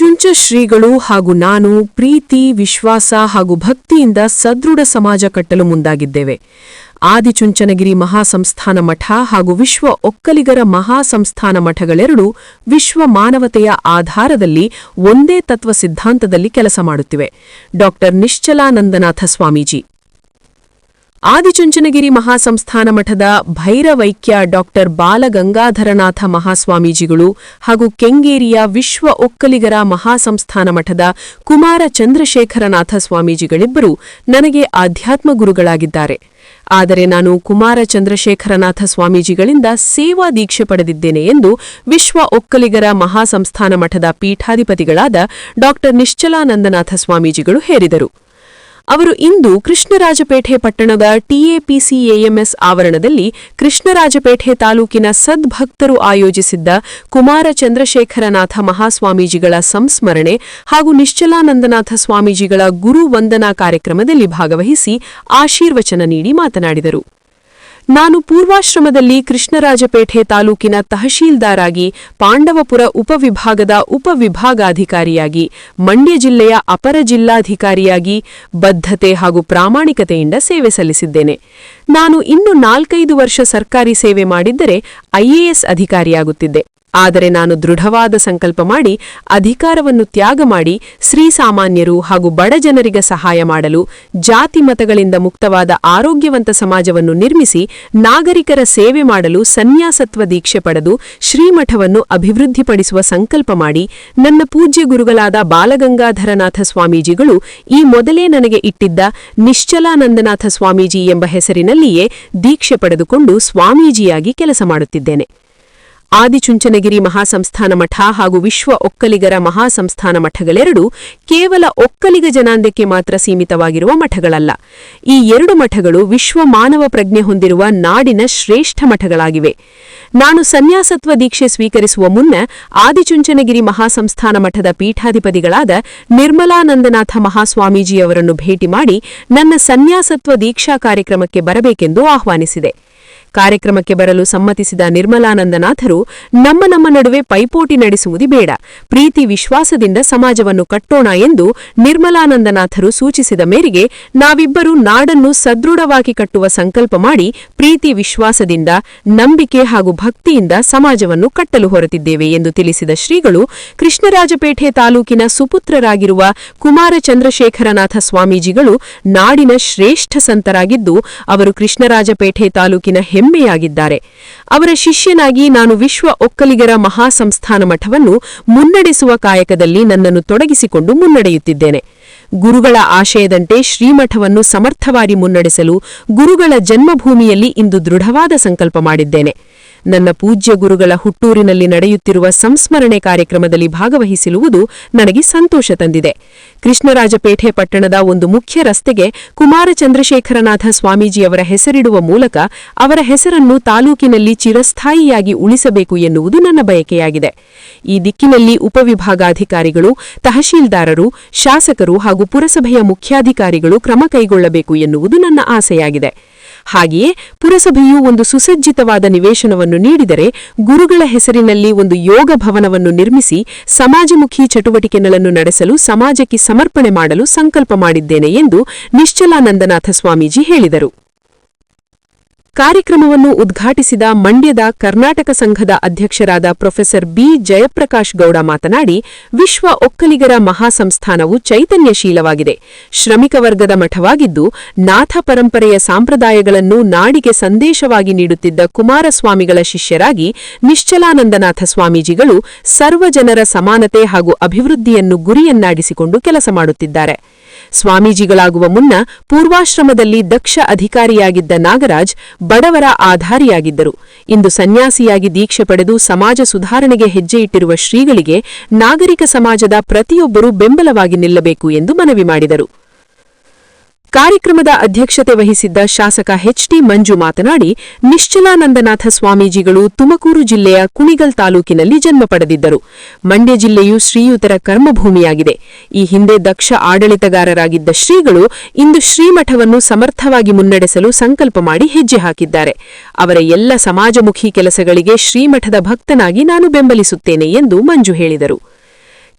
ಚುಂಚ ಶ್ರೀಗಳು ಹಾಗೂ ನಾನು ಪ್ರೀತಿ, ವಿಶ್ವಾಸ ಹಾಗೂ ಭಕ್ತಿಯಿಂದ ಸದೃಢ ಸಮಾಜ ಕಟ್ಟಲು ಮುಂದಾಗಿದ್ದೇವೆ. ಆದಿಚುಂಚನಗಿರಿ ಮಹಾಸಂಸ್ಥಾನ ಮಠ ಹಾಗೂ ವಿಶ್ವ ಒಕ್ಕಲಿಗರ ಮಹಾಸಂಸ್ಥಾನ ಮಠಗಳೆರಡೂ ವಿಶ್ವ ಮಾನವತೆಯ ಆಧಾರದಲ್ಲಿ ಒಂದೇ ತತ್ವ ಸಿದ್ಧಾಂತದಲ್ಲಿ ಕೆಲಸ ಮಾಡುತ್ತಿವೆ. ಡಾಕ್ಟರ್ ನಿಶ್ಚಲಾನಂದನಾಥ ಸ್ವಾಮೀಜಿ. ಆದಿಚುಂಚನಗಿರಿ ಮಹಾಸಂಸ್ಥಾನ ಮಠದ ಭೈರವೈಕ್ಯ ಡಾಕ್ಟರ್ ಬಾಲಗಂಗಾಧರನಾಥ ಮಹಾಸ್ವಾಮೀಜಿಗಳು ಹಾಗೂ ಕೆಂಗೇರಿಯ ವಿಶ್ವ ಒಕ್ಕಲಿಗರ ಮಹಾಸಂಸ್ಥಾನ ಮಠದ ಕುಮಾರ ಚಂದ್ರಶೇಖರನಾಥ ಸ್ವಾಮೀಜಿಗಳಿಬ್ಬರು ನನಗೆ ಆಧ್ಯಾತ್ಮ ಗುರುಗಳಾಗಿದ್ದಾರೆ. ಆದರೆ ನಾನು ಕುಮಾರ ಚಂದ್ರಶೇಖರನಾಥ ಸ್ವಾಮೀಜಿಗಳಿಂದ ಸೇವಾ ದೀಕ್ಷೆ ಪಡೆದಿದ್ದೇನೆ ಎಂದು ವಿಶ್ವ ಒಕ್ಕಲಿಗರ ಮಹಾಸಂಸ್ಥಾನ ಮಠದ ಪೀಠಾಧಿಪತಿಗಳಾದ ಡಾ ನಿಶ್ಚಲಾನಂದನಾಥ ಸ್ವಾಮೀಜಿಗಳು ಹೇರಿದರು. ಅವರು ಇಂದು ಕೃಷ್ಣರಾಜಪೇಟೆ ಪಟ್ಟಣದ ಟಿಎಪಿಸಿಎಎಂಎಸ್ ಆವರಣದಲ್ಲಿ ಕೃಷ್ಣರಾಜಪೇಟೆ ತಾಲೂಕಿನ ಸದ್ಭಕ್ತರು ಆಯೋಜಿಸಿದ್ದ ಕುಮಾರ ಚಂದ್ರಶೇಖರನಾಥ ಮಹಾಸ್ವಾಮೀಜಿಗಳ ಸಂಸ್ಮರಣೆ ಹಾಗೂ ನಿಶ್ಚಲಾನಂದನಾಥ ಸ್ವಾಮೀಜಿಗಳ ಗುರು ವಂದನಾ ಕಾರ್ಯಕ್ರಮದಲ್ಲಿ ಭಾಗವಹಿಸಿ ಆಶೀರ್ವಚನ ನೀಡಿ ಮಾತನಾಡಿದರು. ನಾನು ಪೂರ್ವಾಶ್ರಮದಲ್ಲಿ ಕೃಷ್ಣರಾಜಪೇಟೆ ತಾಲೂಕಿನ ತಹಶೀಲ್ದಾರಾಗಿ ಪಾಂಡವಪುರ ಉಪವಿಭಾಗದ ಉಪವಿಭಾಗಾಧಿಕಾರಿಯಾಗಿ, ಮಂಡ್ಯ ಜಿಲ್ಲೆಯ ಅಪರ ಜಿಲ್ಲಾಧಿಕಾರಿಯಾಗಿ ಬದ್ಧತೆ ಹಾಗೂ ಪ್ರಾಮಾಣಿಕತೆಯಿಂದ ಸೇವೆ ಸಲ್ಲಿಸಿದ್ದೇನೆ. ನಾನು ಇನ್ನು ನಾಲ್ಕೈದು ವರ್ಷ ಸರ್ಕಾರಿ ಸೇವೆ ಮಾಡಿದ್ದರೆ ಐಎಎಸ್ ಅಧಿಕಾರಿಯಾಗುತ್ತಿದ್ದೆ. ಆದರೆ ನಾನು ದೃಢವಾದ ಸಂಕಲ್ಪ ಮಾಡಿ, ಅಧಿಕಾರವನ್ನು ತ್ಯಾಗ ಮಾಡಿ ಶ್ರೀಸಾಮಾನ್ಯರು ಹಾಗೂ ಬಡ ಜನರಿಗೆ ಸಹಾಯ ಮಾಡಲು, ಜಾತಿ ಮತಗಳಿಂದ ಮುಕ್ತವಾದ ಆರೋಗ್ಯವಂತ ಸಮಾಜವನ್ನು ನಿರ್ಮಿಸಿ, ನಾಗರಿಕರ ಸೇವೆ ಮಾಡಲು ಸನ್ಯಾಸತ್ವ ದೀಕ್ಷೆ ಪಡೆದು, ಶ್ರೀಮಠವನ್ನು ಅಭಿವೃದ್ಧಿಪಡಿಸುವ ಸಂಕಲ್ಪ ಮಾಡಿ, ನನ್ನ ಪೂಜ್ಯ ಗುರುಗಳಾದ ಬಾಲಗಂಗಾಧರನಾಥ ಸ್ವಾಮೀಜಿಗಳು ಈ ಮೊದಲೇ ನನಗೆ ಇಟ್ಟಿದ್ದ ನಿಶ್ಚಲಾನಂದನಾಥ ಸ್ವಾಮೀಜಿ ಎಂಬ ಹೆಸರಿನಲ್ಲಿಯೇ ದೀಕ್ಷೆ ಪಡೆದುಕೊಂಡು ಸ್ವಾಮೀಜಿಯಾಗಿ ಕೆಲಸ ಮಾಡುತ್ತಿದ್ದೇನೆ. ಆದಿಚುಂಚನಗಿರಿ ಮಹಾಸಂಸ್ಥಾನ ಮಠ ಹಾಗೂ ವಿಶ್ವ ಒಕ್ಕಲಿಗರ ಮಹಾಸಂಸ್ಥಾನ ಮಠಗಳೆರಡೂ ಕೇವಲ ಒಕ್ಕಲಿಗ ಜನಾಂಗಕ್ಕೆ ಮಾತ್ರ ಸೀಮಿತವಾಗಿರುವ ಮಠಗಳಲ್ಲ. ಈ ಎರಡು ಮಠಗಳು ವಿಶ್ವ ಮಾನವ ಪ್ರಜ್ಞೆ ಹೊಂದಿರುವ ನಾಡಿನ ಶ್ರೇಷ್ಠ ಮಠಗಳಾಗಿವೆ. ನಾನು ಸನ್ಯಾಸತ್ವ ದೀಕ್ಷೆ ಸ್ವೀಕರಿಸುವ ಮುನ್ನ ಆದಿಚುಂಚನಗಿರಿ ಮಹಾಸಂಸ್ಥಾನ ಮಠದ ಪೀಠಾಧಿಪತಿಗಳಾದ ನಿರ್ಮಲಾನಂದನಾಥ ಮಹಾಸ್ವಾಮೀಜಿಯವರನ್ನು ಭೇಟಿ ಮಾಡಿ ನನ್ನ ಸನ್ಯಾಸತ್ವ ದೀಕ್ಷಾ ಕಾರ್ಯಕ್ರಮಕ್ಕೆ ಬರಬೇಕೆಂದು ಆಹ್ವಾನಿಸಿದೆ. ಕಾರ್ಯಕ್ರಮಕ್ಕೆ ಬರಲು ಸಮ್ಮತಿಸಿದ ನಿರ್ಮಲಾನಂದನಾಥರು, ನಮ್ಮ ನಮ್ಮ ನಡುವೆ ಪೈಪೋಟಿ ನಡೆಸುವುದು ಬೇಡ. ಪ್ರೀತಿ ವಿಶ್ವಾಸದಿಂದ ಸಮಾಜವನ್ನು ಕಟ್ಟೋಣ ಎಂದು ನಿರ್ಮಲಾನಂದನಾಥರು ಸೂಚಿಸಿದ ಮೇರೆಗೆ ನಾವಿಬ್ಬರು ನಾಡನ್ನು ಸದೃಢವಾಗಿ ಕಟ್ಟುವ ಸಂಕಲ್ಪ ಮಾಡಿ ಪ್ರೀತಿ ವಿಶ್ವಾಸದಿಂದ, ನಂಬಿಕೆ ಹಾಗೂ ಭಕ್ತಿಯಿಂದ ಸಮಾಜವನ್ನು ಕಟ್ಟಲು ಹೊರತಿದ್ದೇವೆ ಎಂದು ತಿಳಿಸಿದ ಶ್ರೀಗಳು, ಕೃಷ್ಣರಾಜಪೇಟೆ ತಾಲೂಕಿನ ಸುಪುತ್ರರಾಗಿರುವ ಕುಮಾರ ಚಂದ್ರಶೇಖರನಾಥ ಸ್ವಾಮೀಜಿಗಳು ನಾಡಿನ ಶ್ರೇಷ್ಠ ಸಂತರಾಗಿದ್ದು, ಅವರು ಕೃಷ್ಣರಾಜಪೇಟೆ ತಾಲೂಕಿನ ಹೆಮ್ಮೆಯಾಗಿದ್ದಾರೆ. ಅವರ ಶಿಷ್ಯನಾಗಿ ನಾನು ವಿಶ್ವ ಒಕ್ಕಲಿಗರ ಮಹಾಸಂಸ್ಥಾನ ಮಠವನ್ನು ಮುನ್ನಡೆಸುವ ಕಾಯಕದಲ್ಲಿ ನನ್ನನ್ನು ತೊಡಗಿಸಿಕೊಂಡು ಮುನ್ನಡೆಯುತ್ತಿದ್ದೇನೆ. ಗುರುಗಳ ಆಶಯದಂತೆ ಶ್ರೀಮಠವನ್ನು ಸಮರ್ಥವಾಗಿ ಮುನ್ನಡೆಸಲು ಗುರುಗಳ ಜನ್ಮಭೂಮಿಯಲ್ಲಿ ಇಂದು ದೃಢವಾದ ಸಂಕಲ್ಪ ಮಾಡಿದ್ದೇನೆ. ನನ್ನ ಪೂಜ್ಯ ಗುರುಗಳ ಹುಟ್ಟೂರಿನಲ್ಲಿ ನಡೆಯುತ್ತಿರುವ ಸಂಸ್ಮರಣೆ ಕಾರ್ಯಕ್ರಮದಲ್ಲಿ ಭಾಗವಹಿಸಿರುವುದು ನನಗೆ ಸಂತೋಷ ತಂದಿದೆ. ಕೃಷ್ಣರಾಜಪೇಟೆ ಪಟ್ಟಣದ ಒಂದು ಮುಖ್ಯ ರಸ್ತೆಗೆ ಕುಮಾರ ಚಂದ್ರಶೇಖರನಾಥ ಸ್ವಾಮೀಜಿಯವರ ಹೆಸರಿಡುವ ಮೂಲಕ ಅವರ ಹೆಸರನ್ನು ತಾಲೂಕಿನಲ್ಲಿ ಚಿರಸ್ಥಾಯಿಯಾಗಿ ಉಳಿಸಬೇಕು ಎನ್ನುವುದು ನನ್ನ ಬಯಕೆಯಾಗಿದೆ. ಈ ದಿಕ್ಕಿನಲ್ಲಿ ಉಪವಿಭಾಗಾಧಿಕಾರಿಗಳು, ತಹಶೀಲ್ದಾರರು, ಶಾಸಕರು ಹಾಗೂ ಪುರಸಭೆಯ ಮುಖ್ಯಾಧಿಕಾರಿಗಳು ಕ್ರಮ ಕೈಗೊಳ್ಳಬೇಕು ಎನ್ನುವುದು ನನ್ನ ಆಸೆಯಾಗಿದೆ. ಹಾಗೆಯೇ ಪುರಸಭೆಯು ಒಂದು ಸುಸಜ್ಜಿತವಾದ ನಿವೇಶನವನ್ನು ನೀಡಿದರೆ ಗುರುಗಳ ಹೆಸರಿನಲ್ಲಿ ಒಂದು ಯೋಗ ಭವನವನ್ನು ನಿರ್ಮಿಸಿ ಸಮಾಜಮುಖಿ ಚಟುವಟಿಕೆಗಳನ್ನು ನಡೆಸಲು ಸಮಾಜಕ್ಕೆ ಸಮರ್ಪಣೆ ಮಾಡಲು ಸಂಕಲ್ಪ ಮಾಡಿದ್ದೇನೆ ಎಂದು ನಿಶ್ಚಲಾನಂದನಾಥ ಸ್ವಾಮೀಜಿ ಹೇಳಿದರು. ಕಾರ್ಯಕ್ರಮವನ್ನು ಉದ್ಘಾಟಿಸಿದ ಮಂಡ್ಯದ ಕರ್ನಾಟಕ ಸಂಘದ ಅಧ್ಯಕ್ಷರಾದ ಪ್ರೊಫೆಸರ್ ಬಿ ಜಯಪ್ರಕಾಶ್ ಗೌಡ ಮಾತನಾಡಿ, ವಿಶ್ವ ಒಕ್ಕಲಿಗರ ಮಹಾಸಂಸ್ಥಾನವು ಚೈತನ್ಯಶೀಲವಾಗಿದೆ. ಶ್ರಮಿಕ ವರ್ಗದ ಮಠವಾಗಿದ್ದು, ನಾಥ ಪರಂಪರೆಯ ಸಾಂಪ್ರದಾಯಗಳನ್ನು ನಾಡಿಗೆ ಸಂದೇಶವಾಗಿ ನೀಡುತ್ತಿದ್ದ ಕುಮಾರಸ್ವಾಮಿಗಳ ಶಿಷ್ಯರಾಗಿ ನಿಶ್ಚಲಾನಂದನಾಥ ಸ್ವಾಮೀಜಿಗಳು ಸರ್ವಜನರ ಸಮಾನತೆ ಹಾಗೂ ಅಭಿವೃದ್ಧಿಯನ್ನು ಗುರಿಯನ್ನಾಡಿಸಿಕೊಂಡು ಕೆಲಸ ಮಾಡುತ್ತಿದ್ದಾರೆ. ಸ್ವಾಮೀಜಿಗಳಾಗುವ ಮುನ್ನ ಪೂರ್ವಾಶ್ರಮದಲ್ಲಿ ದಕ್ಷ ಅಧಿಕಾರಿಯಾಗಿದ್ದ ನಾಗರಾಜ್ ಬಡವರ ಆಧಾರಿಯಾಗಿದ್ದರು. ಇಂದು ಸನ್ಯಾಸಿಯಾಗಿ ದೀಕ್ಷೆ ಪಡೆದು ಸಮಾಜ ಸುಧಾರಣೆಗೆ ಹೆಜ್ಜೆಯಿಟ್ಟಿರುವ ಶ್ರೀಗಳಿಗೆ ನಾಗರಿಕ ಸಮಾಜದ ಪ್ರತಿಯೊಬ್ಬರೂ ಬೆಂಬಲವಾಗಿ ನಿಲ್ಲಬೇಕು ಎಂದು ಮನವಿ ಮಾಡಿದರು. ಕಾರ್ಯಕ್ರಮದ ಅಧ್ಯಕ್ಷತೆ ವಹಿಸಿದ್ದ ಶಾಸಕ ಎಚ್ಟಿ ಮಂಜು ಮಾತನಾಡಿ, ನಿಶ್ಚಲಾನಂದನಾಥ ಸ್ವಾಮೀಜಿಗಳು ತುಮಕೂರು ಜಿಲ್ಲೆಯ ಕುಣಿಗಲ್ ತಾಲೂಕಿನಲ್ಲಿ ಜನ್ಮ ಪಡೆದಿದ್ದರು. ಮಂಡ್ಯ ಜಿಲ್ಲೆಯು ಶ್ರೀಯುತರ ಕರ್ಮಭೂಮಿಯಾಗಿದೆ. ಈ ಹಿಂದೆ ದಕ್ಷ ಆಡಳಿತಗಾರರಾಗಿದ್ದ ಶ್ರೀಗಳು ಇಂದು ಶ್ರೀಮಠವನ್ನು ಸಮರ್ಥವಾಗಿ ಮುನ್ನಡೆಸಲು ಸಂಕಲ್ಪ ಮಾಡಿ ಹೆಜ್ಜೆ ಹಾಕಿದ್ದಾರೆ. ಅವರ ಎಲ್ಲ ಸಮಾಜಮುಖಿ ಕೆಲಸಗಳಿಗೆ ಶ್ರೀಮಠದ ಭಕ್ತನಾಗಿ ನಾನು ಬೆಂಬಲಿಸುತ್ತೇನೆ ಎಂದು ಮಂಜು ಹೇಳಿದರು.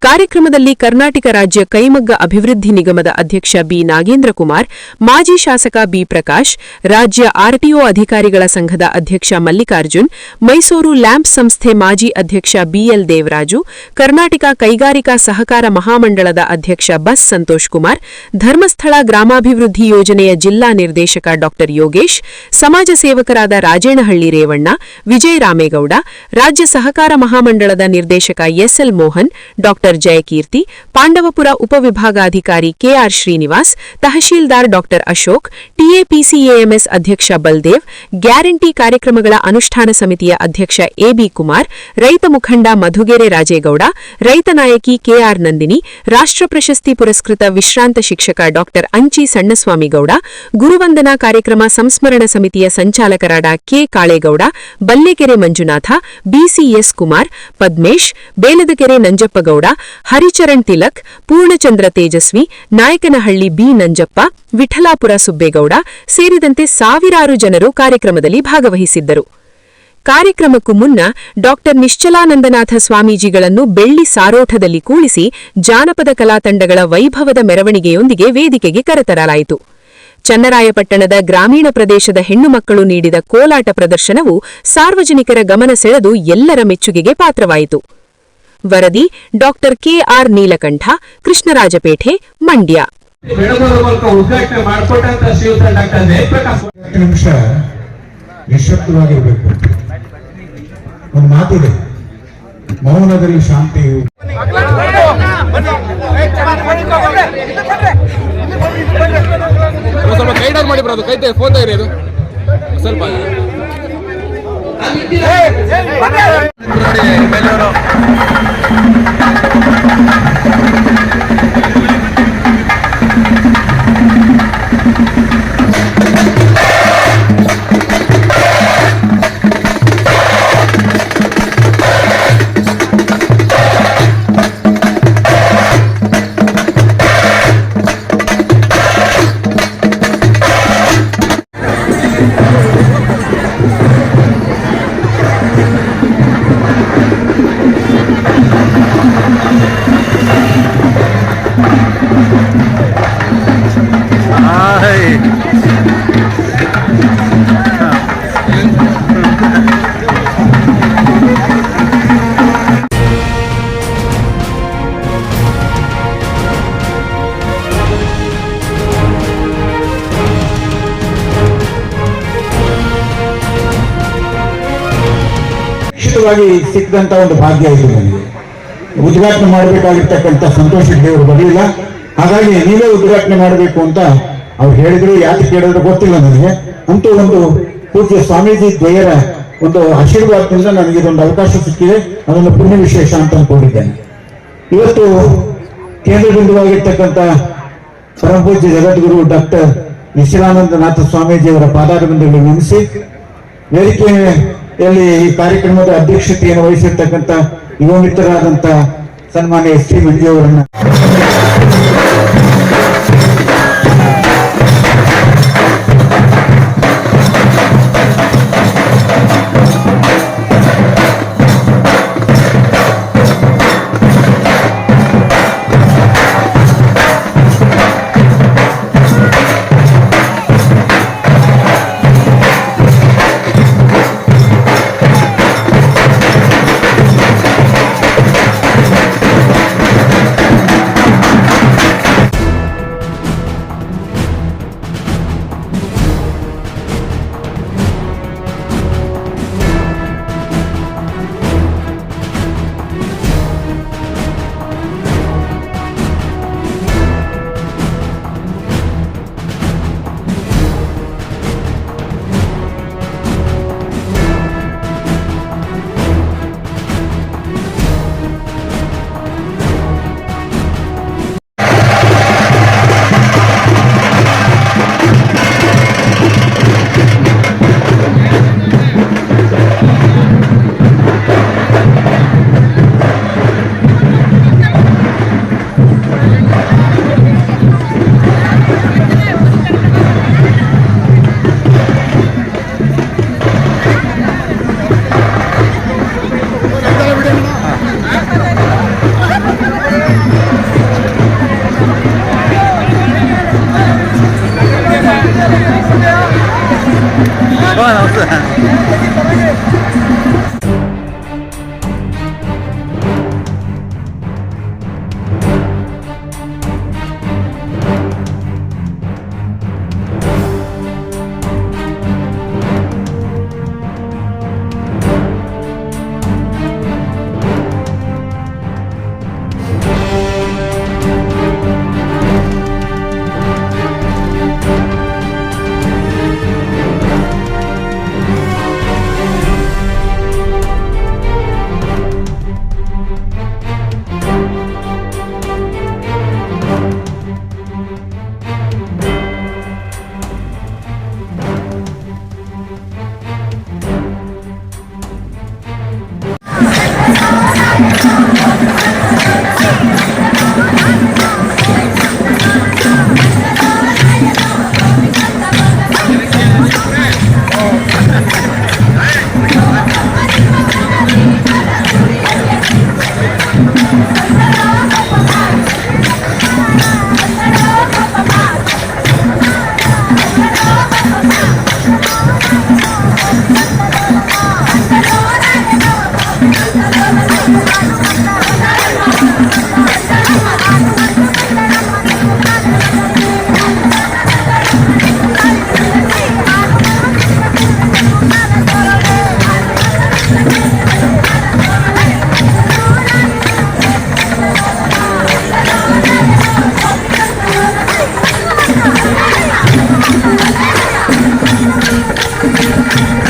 ಕಾರ್ಯಕ್ರಮದಲ್ಲಿ ಕರ್ನಾಟಕ ರಾಜ್ಯ ಕೈಮಗ್ಗ ಅಭಿವೃದ್ಧಿ ನಿಗಮದ ಅಧ್ಯಕ್ಷ ಬಿ ನಾಗೇಂದ್ರ ಕುಮಾರ್ ಮಾಜಿ ಶಾಸಕ ಬಿ ಪ್ರಕಾಶ್, ರಾಜ್ಯ ಆರ್ಟಿಒ ಅಧಿಕಾರಿಗಳ ಸಂಘದ ಅಧ್ಯಕ್ಷ ಮಲ್ಲಿಕಾರ್ಜುನ್, ಮೈಸೂರು ಲ್ಯಾಂಪ್ ಸಂಸ್ಥೆ ಮಾಜಿ ಅಧ್ಯಕ್ಷ ಬಿಎಲ್ ದೇವರಾಜು, ಕರ್ನಾಟಕ ಕೈಗಾರಿಕಾ ಸಹಕಾರ ಮಹಾಮಂಡಳದ ಅಧ್ಯಕ್ಷ ಬಸ್ ಸಂತೋಷ್ ಕುಮಾರ್, ಧರ್ಮಸ್ಥಳ ಗ್ರಾಮಾಭಿವೃದ್ಧಿ ಯೋಜನೆಯ ಜಿಲ್ಲಾ ನಿರ್ದೇಶಕ ಡಾ ಯೋಗೇಶ್, ಸಮಾಜ ಸೇವಕರಾದ ರಾಜೇನಹಳ್ಳಿ ರೇವಣ್ಣ, ವಿಜಯ ರಾಮೇಗೌಡ, ರಾಜ್ಯ ಸಹಕಾರ ಮಹಾಮಂಡಳದ ನಿರ್ದೇಶಕ ಎಸ್ಎಲ್ ಮೋಹನ್, ಡಾ ಜಯಕೀರ್ತಿ ಪಾಂಡವಪುರ ಉಪವಿಭಾಗಾಧಿಕಾರಿ ಕೆಆರ್ ಶ್ರೀನಿವಾಸ್ ತಹಶೀಲ್ದಾರ್ ಡಾ ಅಶೋಕ್ ಟಿಎಪಿಸಿಎಎಂಎಸ್ ಅಧ್ಯಕ್ಷ ಬಲ್ದೇವ್ ಗ್ಯಾರಂಟಿ ಕಾರ್ಯಕ್ರಮಗಳ ಅನುಷ್ಠಾನ ಸಮಿತಿಯ ಅಧ್ಯಕ್ಷ ಎಬಿ ಕುಮಾರ್ ರೈತ ಮುಖಂಡ ಮಧುಗೆರೆ ರಾಜೇಗೌಡ ರೈತ ನಾಯಕಿ ಕೆಆರ್ ನಂದಿನಿ ರಾಷ್ಟ್ರ ಪ್ರಶಸ್ತಿ ಪುರಸ್ಕೃತ ವಿಶ್ರಾಂತ ಶಿಕ್ಷಕ ಡಾ ಅಂಚಿ ಸಣ್ಣಸ್ವಾಮಿಗೌಡ ಗುರುವಂದನಾ ಕಾರ್ಯಕ್ರಮ ಸಂಸ್ಮರಣ ಸಮಿತಿಯ ಸಂಚಾಲಕರಾದ K Kalegowda ಬಲ್ಲೆಕೆರೆ Manjunatha BCS Kumar Padmesh ಬೇಲದಕೆರೆ ನಂಜಪ್ಪಗೌಡ Haricharan Tilak, Poornachandra Tejaswi, Nayakanahalli B Nanjappa, Vithalapura Subbegowda ಸೇರಿದಂತೆ ಸಾವಿರಾರು ಜನರು ಕಾರ್ಯಕ್ರಮದಲ್ಲಿ ಭಾಗವಹಿಸಿದ್ದರು. ಕಾರ್ಯಕ್ರಮಕ್ಕೂ ಮುನ್ನ ಡಾಕ್ಟರ್ ನಿಶ್ಚಲಾನಂದನಾಥ ಸ್ವಾಮೀಜಿಗಳನ್ನು ಬೆಳ್ಳಿ ಸಾರೋಠದಲ್ಲಿ ಕೂಳಿಸಿ ಜಾನಪದ ಕಲಾತಂಡಗಳ ವೈಭವದ ಮೆರವಣಿಗೆಯೊಂದಿಗೆ ವೇದಿಕೆಗೆ ಕರೆತರಲಾಯಿತು. ಚನ್ನರಾಯಪಟ್ಟಣದ ಗ್ರಾಮೀಣ ಪ್ರದೇಶದ ಹೆಣ್ಣುಮಕ್ಕಳು ನೀಡಿದ ಕೋಲಾಟ ಪ್ರದರ್ಶನವು ಸಾರ್ವಜನಿಕರ ಗಮನ ಸೆಳೆದು ಎಲ್ಲರ ಮೆಚ್ಚುಗೆಗೆ ಪಾತ್ರವಾಯಿತು. ವರದಿ doctor K R Neelakanta Krishnarajpet Mandya. ನಿಮಿಷ ನಿಶಬ್ದವಾಗಿರ್ಬೇಕು ಒಂದು ಮಾತಿದೆ ಮೌನದಲ್ಲಿ ಶಾಂತಿಯು ಒಂದು ಸ್ವಲ್ಪ ಗೈಡ್ ಮಾಡಿ ಬರೋದು ಕೈ ಫೋನ್ ತೆಗೀರಿ ಅದು. ಸ್ವಲ್ಪ. ಬೆಂಗಳೂರು ನಿಶ್ಚಿತವಾಗಿ ಸಿಕ್ಕಂತ ಒಂದು ಭಾಗ್ಯ ಇದು ನನಗೆ. ಉದ್ಘಾಟನೆ ಮಾಡಬೇಕಾಗಿರ್ತಕ್ಕಂಥ ಸಂತೋಷ ದೇವರು ಬರಲಿಲ್ಲ. ಹಾಗಾಗಿ ನೀವೇ ಉದ್ಘಾಟನೆ ಮಾಡಬೇಕು ಅಂತ ಅವ್ರು ಹೇಳಿದ್ರು, ಯಾಕೆ ಕೇಳಿದ್ರು ಗೊತ್ತಿಲ್ಲ ನನಗೆ. ಅಂತೂ ಒಂದು ಪೂಜ್ಯ ಸ್ವಾಮೀಜಿ ದ್ವಯರ ಒಂದು ಆಶೀರ್ವಾದದಿಂದ ನನಗೆ ಇದೊಂದು ಅವಕಾಶ ಸಿಕ್ಕಿದೆ. ಅದನ್ನು ಪುಣ್ಯ ವಿಶೇಷ ಅಂತ ಅಂದ್ಕೊಂಡಿದ್ದೇನೆ ಇವತ್ತು ಕೇಂದ್ರ ಬಿಂದುವಾಗಿರ್ತಕ್ಕಂಥ ಪರಮಪೂಜ್ಯ ಜಗದ್ಗುರು ಡಾಕ್ಟರ್ ನಿಶ್ಚಲಾನಂದನಾಥ ಸ್ವಾಮೀಜಿಯವರ ಪಾದಾರಬಿಂದುಗಳು ನೆನೆಸಿ ವೇದಿಕೆಯಲ್ಲಿ ಈ ಕಾರ್ಯಕ್ರಮದ ಅಧ್ಯಕ್ಷತೆಯನ್ನು ವಹಿಸಿರ್ತಕ್ಕಂಥ ಯುವ ಮಿತ್ರರಾದಂಥ ಸನ್ಮಾನ್ಯ S T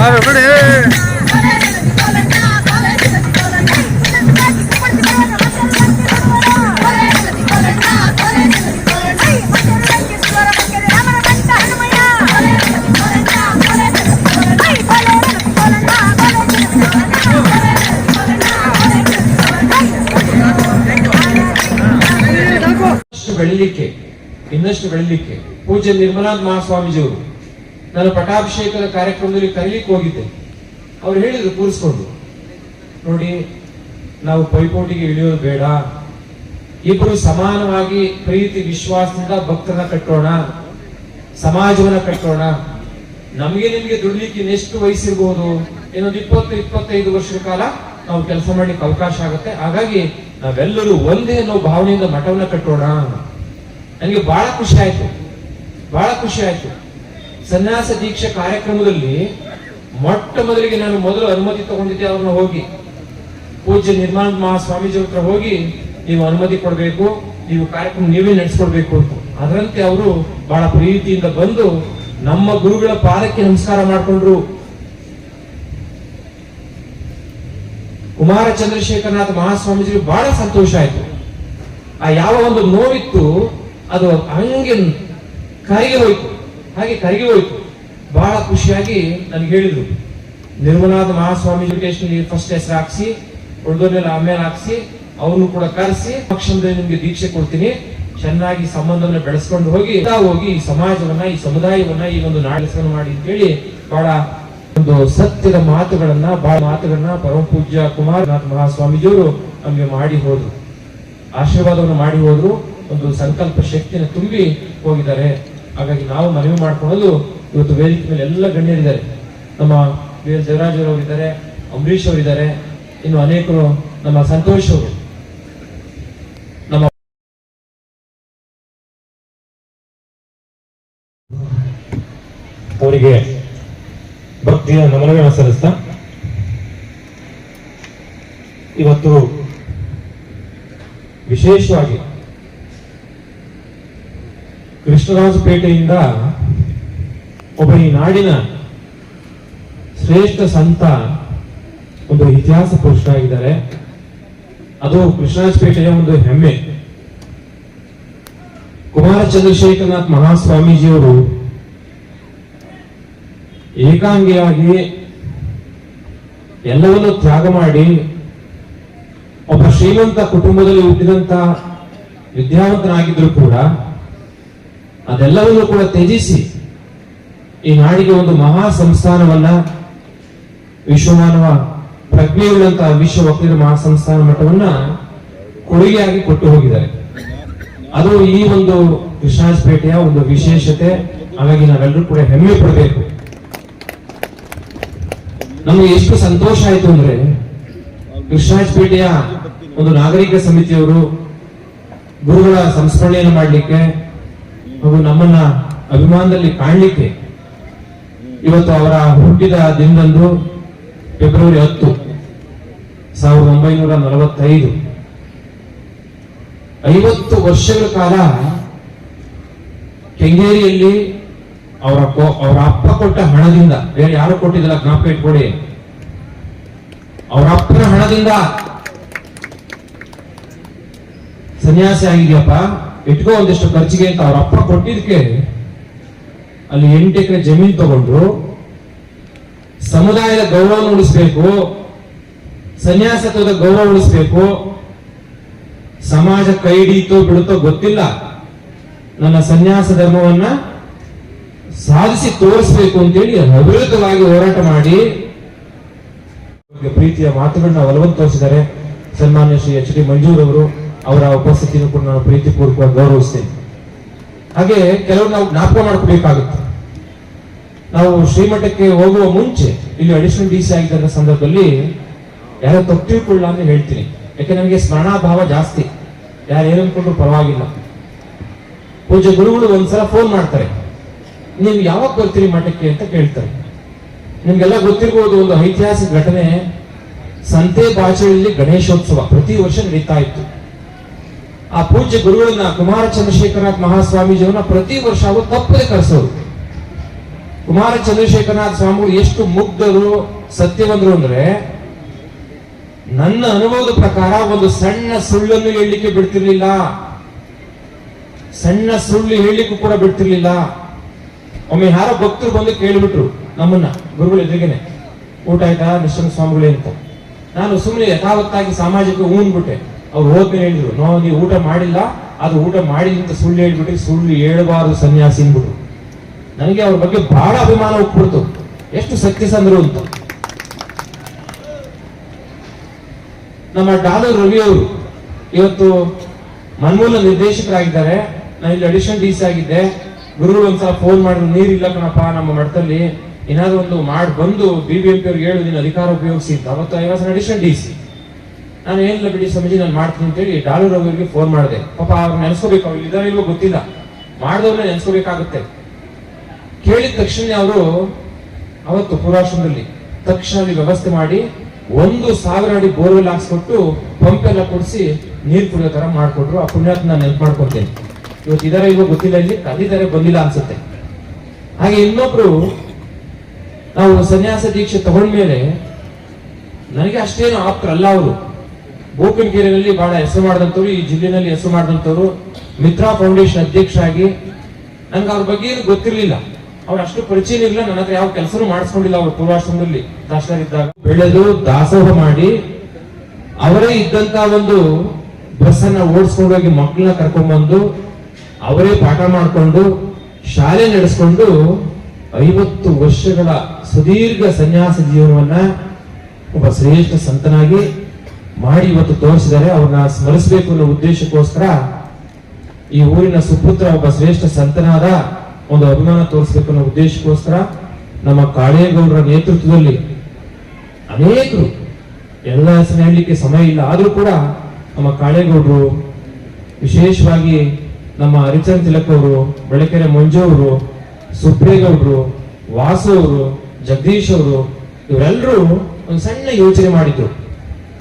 ಮಂಜುವರನ್ನ ಇನ್ನಷ್ಟು ಬೆಳಿಲಿಕ್ಕೆ ಇನ್ನಷ್ಟು ಬೆಳಿಲಿಕ್ಕೆ ಪೂಜ್ಯ ನಿರ್ಮಲಾನಂದ ಮಹಾಸ್ವಾಮೀಜಿಯವರು ನಾನು ಪಟಾಭಿಷೇಕದ ಕಾರ್ಯಕ್ರಮದಲ್ಲಿ ಕರೀಲಿಕ್ಕೆ ಹೋಗಿದ್ದೆ. ಅವ್ರು ಹೇಳಿದ್ರು, ಕೂರಿಸ್ಕೊಂಡು. ನೋಡಿ, ನಾವು ಪೈಪೋಟಿಗೆ ಇಳಿಯೋದು ಬೇಡ. ಇಬ್ಬರು ಸಮಾನವಾಗಿ ಪ್ರೀತಿ, ವಿಶ್ವಾಸದಿಂದ ಭಕ್ತನ ಕಟ್ಟೋಣ. ಸಮಾಜವನ್ನ ಕಟ್ಟೋಣ. ನಮಗೆ ನಿಮಗೆ ದುಡ್ಲಿಕ್ಕೆ ಎಷ್ಟು ವಯಸ್ಸಿರ್ಬೋದು? ಇನ್ನೊಂದು ಇಪ್ಪತ್ತು, ಇಪ್ಪತ್ತೈದು ವರ್ಷದ ಕಾಲ ನಾವು ಕೆಲಸ ಮಾಡ್ಲಿಕ್ಕೆ ಅವಕಾಶ ಆಗುತ್ತೆ. ಹಾಗಾಗಿ ನಾವೆಲ್ಲರೂ ಒಂದೇ ಅನ್ನೋ ಭಾವನೆಯಿಂದ ಮಠವನ್ನ ಕಟ್ಟೋಣ. ನನಗೆ ಬಹಳ ಖುಷಿ ಆಯ್ತು. ಬಹಳ ಖುಷಿ ಆಯ್ತು. ಸನ್ಯಾಸ ದೀಕ್ಷೆ ಕಾರ್ಯಕ್ರಮದಲ್ಲಿ ಮೊಟ್ಟ ಮೊದಲಿಗೆ ನಾನು ಮೊದಲು ಅನುಮತಿ ತಗೊಂಡಿದ್ದೆ ಅವ್ರನ್ನ ಹೋಗಿ. ಪೂಜ್ಯ ನಿರ್ಮಾಣ ಮಹಾಸ್ವಾಮೀಜಿ ಹತ್ರ ಹೋಗಿ, ನೀವು ಅನುಮತಿ ಕೊಡಬೇಕು, ನೀವು ಕಾರ್ಯಕ್ರಮ ನೀವೇ ನಡೆಸ್ಕೊಡ್ಬೇಕು ಅಂತ. ಅದರಂತೆ ಅವರು ಬಹಳ ಪ್ರೀತಿಯಿಂದ ಬಂದು ನಮ್ಮ ಗುರುಗಳ ಪಾದಕ್ಕೆ ನಮಸ್ಕಾರ ಮಾಡಿಕೊಂಡ್ರು. ಕುಮಾರ ಚಂದ್ರಶೇಖರನಾಥ ಮಹಾಸ್ವಾಮೀಜಿ ಬಹಳ ಸಂತೋಷ ಆಯ್ತು. ಆ ಯಾವ ಒಂದು ನೋವಿತ್ತು, ಅದು ಹಂಗೆ ಕರಗಿ ಹೋಯ್ತು. ಹಾಗೆ ಕರಗಿ ಹೋಯ್ತು. ಬಹಳ ಖುಷಿಯಾಗಿ ನನ್ಗೆ ಹೇಳಿದರು. ನಿರ್ಮಲಾದ ಮಹಾಸ್ವಾಮಿ ಎಜುಕೇಶನ್ ಫಸ್ಟ್ ಹೆಸರು ಹಾಕ್ಸಿ ಉಳಿದೋರ್ನೆಲ್ಲ ಆಮೇಲೆ ಹಾಕ್ಸಿ ಅವ್ರನ್ನು ಕೂಡ ಕರೆಸಿ ಪಕ್ಷದಲ್ಲಿ ನಿಮಗೆ ದೀಕ್ಷೆ ಕೊಡ್ತೀನಿ. ಚೆನ್ನಾಗಿ ಸಂಬಂಧವನ್ನ ಬೆಳೆಸ್ಕೊಂಡು ಹೋಗಿ ಹೋಗಿ ಈ ಸಮಾಜವನ್ನ, ಈ ಸಮುದಾಯವನ್ನ ಈ ಒಂದು ನಾಡಸನ ಮಾಡಿ ಅಂತೇಳಿ ಬಹಳ ಒಂದು ಸತ್ಯದ ಮಾತುಗಳನ್ನ, ಬಹಳ ಮಾತುಗಳನ್ನ ಪರಮ ಪೂಜ್ಯ ಕುಮಾರನಾಥ ಮಹಾಸ್ವಾಮೀಜಿಯವರು ನಮ್ಗೆ ಮಾಡಿ ಹೋದ್ರು. ಆಶೀರ್ವಾದವನ್ನು ಮಾಡಿ ಹೋದ್ರು. ಒಂದು ಸಂಕಲ್ಪ ಶಕ್ತಿಯನ್ನು ತುಂಬಿ ಹೋಗಿದ್ದಾರೆ. ಹಾಗಾಗಿ ನಾವು ಮನವಿ ಮಾಡ್ಕೊಳ್ಳೋದು ಇವತ್ತು ವೇದಿಕೆ ಮೇಲೆ ಎಲ್ಲ ಗಣ್ಯರಿದ್ದಾರೆ. ನಮ್ಮ ವಿ ಎಲ್ ಜಯರಾಜ್ ಅವರಿದ್ದಾರೆ ಅಂಬರೀಶ್ ಅವರಿದ್ದಾರೆ ಇನ್ನು ಅನೇಕರು ನಮ್ಮ ಸಂತೋಷ್ ಅವರು. ನಮ್ಮ ಅವರಿಗೆ ಭಕ್ತಿಯ ನಮನಗಳನ್ನು ಸಲ್ಲಿಸ್ತಾ, ಇವತ್ತು ವಿಶೇಷವಾಗಿ ಕೃಷ್ಣರಾಜಪೇಟೆಯಿಂದ ಒಬ್ಬ ಈ ನಾಡಿನ ಶ್ರೇಷ್ಠ ಸಂತ ಒಂದು ಇತಿಹಾಸ ಪುರುಷರಾಗಿದ್ದಾರೆ. ಅದು ಕೃಷ್ಣರಾಜಪೇಟೆಯ ಒಂದು ಹೆಮ್ಮೆ. ಕುಮಾರ ಚಂದ್ರಶೇಖರನಾಥ್ ಮಹಾಸ್ವಾಮೀಜಿಯವರು ಏಕಾಂಗಿಯಾಗಿ ಎಲ್ಲವನ್ನು ತ್ಯಾಗ ಮಾಡಿ ಒಬ್ಬ ಶ್ರೀಮಂತ ಕುಟುಂಬದಲ್ಲಿ ಹುಟ್ಟಿದಂತ ವಿದ್ಯಾವಂತನಾಗಿದ್ರು ಕೂಡ ಅದೆಲ್ಲವನ್ನು ಕೂಡ ತ್ಯಜಿಸಿ ಈ ನಾಡಿಗೆ ಒಂದು ಮಹಾ ಸಂಸ್ಥಾನವನ್ನ ವಿಶ್ವಮಾನವ ಪ್ರಜ್ಞೆಯುಳ್ಳಂತಹ ವಿಶ್ವ ವಕೀಲರ ಮಹಾಸಂಸ್ಥಾನ ಮಠವನ್ನ ಕೊಡುಗೆಯಾಗಿ ಕೊಟ್ಟು ಹೋಗಿದ್ದಾರೆ. ಅದು ಈ ಒಂದು ಕೃಷ್ಣಾಜಪೇಟೆಯ ಒಂದು ವಿಶೇಷತೆ. ಹಾಗಾಗಿ ನಾವೆಲ್ಲರೂ ಕೂಡ ಹೆಮ್ಮೆ ಪಡಬೇಕು. ನಮಗೆ ಎಷ್ಟು ಸಂತೋಷ ಆಯ್ತು ಅಂದ್ರೆ ಕೃಷ್ಣಾಜಪೇಟೆಯ ಒಂದು ನಾಗರಿಕ ಸಮಿತಿಯವರು ಗುರುಗಳ ಸಂಸ್ಮರಣೆಯನ್ನು ಮಾಡಲಿಕ್ಕೆ ಹಾಗೂ ನಮ್ಮನ್ನ ಅಭಿಮಾನದಲ್ಲಿ ಕಾಣಲಿಕ್ಕೆ ಇವತ್ತು ಅವರ ಹುಟ್ಟಿದ ದಿನದಂದು ಫೆಬ್ರವರಿ ಹತ್ತು, ಸಾವಿರದ ಒಂಬೈನೂರ ನಲವತ್ತೈದು. ಐವತ್ತು ವರ್ಷಗಳ ಕಾಲ ಕೆಂಗೇರಿಯಲ್ಲಿ ಅವರ ಅವರ ಅಪ್ಪ ಕೊಟ್ಟ ಹಣದಿಂದ ಯಾರು ಕೊಟ್ಟಿದ್ದಿಲ್ಲ ಜ್ಞಾಪಕ ಇಟ್ಕೊಡಿ ಅವರ ಅಪ್ಪನ ಹಣದಿಂದ. ಸನ್ಯಾಸಿ ಆಗಿದ್ಯಪ್ಪ. ಇಟ್ಕೋ ಒಂದಿಷ್ಟು ಖರ್ಚಿಗೆ ಅಂತ ಅವ್ರ ಅಪ್ಪ ಕೊಟ್ಟಿದ್ದಕ್ಕೆ ಅಲ್ಲಿ ಎಂಟು ಎಕರೆ ಜಮೀನು ತಗೊಂಡ್ರು ಸಮುದಾಯದ ಗೌರವ ಉಳಿಸ್ಬೇಕು ಸನ್ಯಾಸತ್ವದ ಗೌರವ ಉಳಿಸ್ಬೇಕು ಸಮಾಜ ಕೈ ಹಿಡಿಯಿತೋ ಬಿಡುತ್ತೋ ಗೊತ್ತಿಲ್ಲ. ನನ್ನ ಸನ್ಯಾಸ ಧರ್ಮವನ್ನ ಸಾಧಿಸಿ ತೋರಿಸ್ಬೇಕು ಅಂತೇಳಿ ಅವಿರುದ್ಧವಾಗಿ ಹೋರಾಟ ಮಾಡಿ ಪ್ರೀತಿಯ ಮಾತುಗಳನ್ನ ಒಲವನ್ನು ತೋರಿಸಿದ್ದಾರೆ. ಸನ್ಮಾನ್ಯ ಶ್ರೀ ಎಚ್ ಡಿ ಮಂಜೂರ್ ಅವರು ಅವರ ಉಪಸ್ಥಿತಿಯನ್ನು ಕೂಡ ನಾನು ಪ್ರೀತಿಪೂರ್ವಕವಾಗಿ ಗೌರವಿಸ್ತೇನೆ. ಹಾಗೆ ಕೆಲವರು ನಾವು ಜ್ಞಾಪಕ ಮಾಡ್ಕೋಬೇಕಾಗುತ್ತೆ ನಾವು ಶ್ರೀಮಠಕ್ಕೆ ಹೋಗುವ ಮುಂಚೆ, ಇಲ್ಲಿ ಅಡಿಷನಲ್ ಡಿ ಸಿ ಆಗಿದ್ದ ಸಂದರ್ಭದಲ್ಲಿ ಯಾರೋ ತಪ್ಪು ಅಂತ ಹೇಳ್ತೀನಿ. ಯಾಕೆ ನನಗೆ ಸ್ಮರಣಾಭಾವ ಜಾಸ್ತಿ. ಯಾರು ಅನ್ಕೊಂಡ್ರು ಪರವಾಗಿಲ್ಲ. ಪೂಜೆ ಗುರುಗಳು ಒಂದ್ಸಲ ಫೋನ್ ಮಾಡ್ತಾರೆ. ನೀವು ಯಾವಾಗ ಬರ್ತೀರಿ ಮಠಕ್ಕೆ ಅಂತ ಕೇಳ್ತಾರೆ. ನಿಮ್ಗೆಲ್ಲ ಗೊತ್ತಿರ್ಬೋದು, ಒಂದು ಐತಿಹಾಸಿಕ ಘಟನೆ. ಸಂತೆ ಭಾಷೆಯಲ್ಲಿ ಗಣೇಶೋತ್ಸವ ಪ್ರತಿ ವರ್ಷ ನಡೀತಾ ಇತ್ತು. ಆ ಪೂಜ್ಯ ಗುರುಗಳನ್ನ ಕುಮಾರ ಚಂದ್ರಶೇಖರನಾಥ್ ಮಹಾಸ್ವಾಮೀಜಿಯವನ್ನ ಪ್ರತಿ ವರ್ಷ ಅವರು ತಪ್ಪದೆ ಕರೆಸೋರು. ಕುಮಾರ ಚಂದ್ರಶೇಖರನಾಥ್ ಸ್ವಾಮಿಗಳು ಎಷ್ಟು ಮುಗ್ಧರು ಸತ್ಯವಂದ್ರು ಅಂದ್ರೆ ನನ್ನ ಅನುಭವದ ಪ್ರಕಾರ ಒಂದು ಸಣ್ಣ ಸುಳ್ಳನ್ನು ಹೇಳಲಿಕ್ಕೆ ಬಿಡ್ತಿರ್ಲಿಲ್ಲ. ಸಣ್ಣ ಸುಳ್ಳು ಹೇಳಲಿಕ್ಕೂ ಕೂಡ ಬಿಡ್ತಿರ್ಲಿಲ್ಲ. ಒಮ್ಮೆ ಯಾರೋ ಭಕ್ತರು ಬಂದು ಕೇಳಿಬಿಟ್ರು ನಮ್ಮನ್ನ, ಗುರುಗಳ ಎದುರಿಗೆನೆ, ಊಟ ಆಯ್ತಾ ನಿಶ್ಚಲ ಸ್ವಾಮಿಗಳೇ ಅಂತ. ನಾನು ಸುಮ್ಮನೆ ಯಥಾವತ್ತಾಗಿ ಸಾಮಾಜಿಕ ಊನ್ಬಿಟ್ಟೆ. ಅವ್ರು ಹೋದ್ಮೇಲೆ ಹೇಳಿದ್ರು, ನೋ ನೀವು ಊಟ ಮಾಡಿಲ್ಲ. ಅದು ಊಟ ಮಾಡಿ ಅಂತ ಸುಳ್ಳು ಹೇಳ್ಬಿಟ್ಟು, ಸುಳ್ಳು ಹೇಳಬಾರದು ಸನ್ಯಾಸಿ ಅಂದ್ಬಿಟ್ರು. ನನಗೆ ಅವ್ರ ಬಗ್ಗೆ ಬಹಳ ಅಭಿಮಾನ ಹೋಗ್ಬಿಡ್ತು ಎಷ್ಟು ಸತ್ಯಸಂಧರು ಅಂತ. ನಮ್ಮ ಡಾಲರ್ ರವಿ ಅವರು ಇವತ್ತು ಮನ್ಮೂಲ ನಿರ್ದೇಶಕರಾಗಿದ್ದಾರೆ. ನಾನು ಇಲ್ಲಿ ಅಡಿಷನ್ ಡಿ ಸಿ ಆಗಿದ್ದೆ. ಗುರು ಒಂದ್ಸಲ ಫೋನ್ ಮಾಡಿದ್ರು, ನೀರಿಲ್ಲ ಕಣಪ್ಪ, ನಮ್ಮ ಮಠದಲ್ಲಿ ಏನಾದ್ರು ಒಂದು ಮಾಡಿ, ಬಂದು ಬಿ ಬಿ ಎಂ ಪಿ ಅವ್ರಿಗೆ ಹೇಳು, ನೀನು ಅಧಿಕಾರ ಉಪಯೋಗಿಸಿ ಅವತ್ತು I was addition D C ನಾನು ಏನಿಲ್ಲ ಬಿಡಿ ಸ್ವಾಮೀಜಿ, ನಾನು ಮಾಡ್ತೀನಿ ಅಂತೇಳಿ ಡಾಲರ್ ಅವರಿಗೆ ಫೋನ್ ಮಾಡಿದೆ. ಪಾಪ ಅವ್ರು ನೆನೆಸ್ಕೋಬೇಕು, ಅವ್ರು ಇದಾರೆ ಇಲ್ವೋ ಗೊತ್ತಿಲ್ಲ. ಮಾಡಿದವ್ರನ್ನ ನೆನೆಸ್ಕೋಬೇಕಾಗುತ್ತೆ. ಕೇಳಿದ ತಕ್ಷಣ ಅವರು ಅವತ್ತು ಪೂರ್ವಾಶ್ರಮದಲ್ಲಿ ತಕ್ಷಣ ವ್ಯವಸ್ಥೆ ಮಾಡಿ ಒಂದು ಸಾವಿರ ಅಡಿ ಬೋರ್ವೆಲ್ ಹಾಕ್ಸ್ಕೊಟ್ಟು ಪಂಪ್ ಎಲ್ಲ ಕೊಡಿಸಿ ನೀರು ಕುಡಿಯೋ ತರ ಮಾಡ್ಕೊಟ್ರು. ಆ ಪುಣ್ಯಾತ್ನ ನಾನು ನೆನ್ಪು ಮಾಡ್ಕೊತೇನೆ. ಇವತ್ತು ಇದಾರೆ ಇಲ್ವೋ ಗೊತ್ತಿಲ್ಲ ಇಲ್ಲಿ ಕಲಿದಾರೆ ಬಂದಿಲ್ಲ ಅನ್ಸುತ್ತೆ. ಹಾಗೆ ಇನ್ನೊಬ್ರು ನಾವು ಸನ್ಯಾಸ ದೀಕ್ಷೆ ತಗೊಂಡ್ಮೇಲೆ ನನಗೆ ಅಷ್ಟೇನು ಆಪ್ತರಲ್ಲ ಅವರು. ಬೋಕನಕೆರೆಯಲ್ಲಿ ಬಹಳ ಹೆಸರು ಮಾಡಿದಂಥವ್ರು, ಈ ಜಿಲ್ಲೆನಲ್ಲಿ ಹೆಸರು ಮಾಡಿದಂಥವ್ರು ಮಿತ್ರಾ ಫೌಂಡೇಶನ್ ಅಧ್ಯಕ್ಷರಾಗಿ. ನನ್ಗೆ ಅವ್ರ ಬಗ್ಗೆ ಏನು ಗೊತ್ತಿರಲಿಲ್ಲ. ಅವ್ರ ಅಷ್ಟು ಪರಿಚಯ ಇಲ್ಲ, ನನ್ನ ಹತ್ರ ಯಾವ ಕೆಲಸನೂ ಮಾಡಿಸ್ಕೊಂಡಿಲ್ಲ ಅವ್ರ ಪೂರ್ವಾಶ್ರಮದಲ್ಲಿ, ದಾಸರಿದ್ದಾಗ. ಬೆಳೆದು ದಾಸೋಹ ಮಾಡಿ, ಅವರೇ ಇದ್ದಂತ ಒಂದು ಬಸ್ ಅನ್ನ ಓಡಿಸ್ಕೊಂಡು ಹೋಗಿ ಮಕ್ಕಳನ್ನ ಕರ್ಕೊಂಡ್ಬಂದು, ಅವರೇ ಪಾಠ ಮಾಡಿಕೊಂಡು, ಶಾಲೆ ನಡೆಸ್ಕೊಂಡು ಐವತ್ತು ವರ್ಷಗಳ ಸುದೀರ್ಘ ಸನ್ಯಾಸ ಜೀವನವನ್ನ ಒಬ್ಬ ಶ್ರೇಷ್ಠ ಸಂತನಾಗಿ ಮಾಡಿ ಇವತ್ತು ತೋರಿಸಿದರೆ ಅವ್ರನ್ನ ಸ್ಮರಿಸಬೇಕು ಅನ್ನೋ ಉದ್ದೇಶಕ್ಕೋಸ್ಕರ ಈ ಊರಿನ ಸುಪುತ್ರ ಒಬ್ಬ ಶ್ರೇಷ್ಠ ಸಂತನಾದ ಒಂದು ಅಭಿಮಾನ ತೋರಿಸಬೇಕು ಅನ್ನೋ ಉದ್ದೇಶಕ್ಕೋಸ್ಕರ ನಮ್ಮ ಕಾಳೇಗೌಡರ ನೇತೃತ್ವದಲ್ಲಿ ಅನೇಕರು ಎಲ್ಲ ಹೆಸರು ಹೇಳಲಿಕ್ಕೆ ಸಮಯ ಇಲ್ಲ. ಆದರೂ ಕೂಡ ನಮ್ಮ ಕಾಳೇಗೌಡರು ವಿಶೇಷವಾಗಿ ನಮ್ಮ ಹರಿಚಂದ್ ತಿಲಕ್ ಅವರು, ಬೆಳಕೆರೆ ಮಂಜು ಅವರು ಸುಪ್ರೇಗೌಡರು ವಾಸು ಅವರು, ಜಗದೀಶ್ ಅವರು, ಇವರೆಲ್ಲರೂ ಒಂದು ಸಣ್ಣ ಯೋಚನೆ ಮಾಡಿದ್ರು.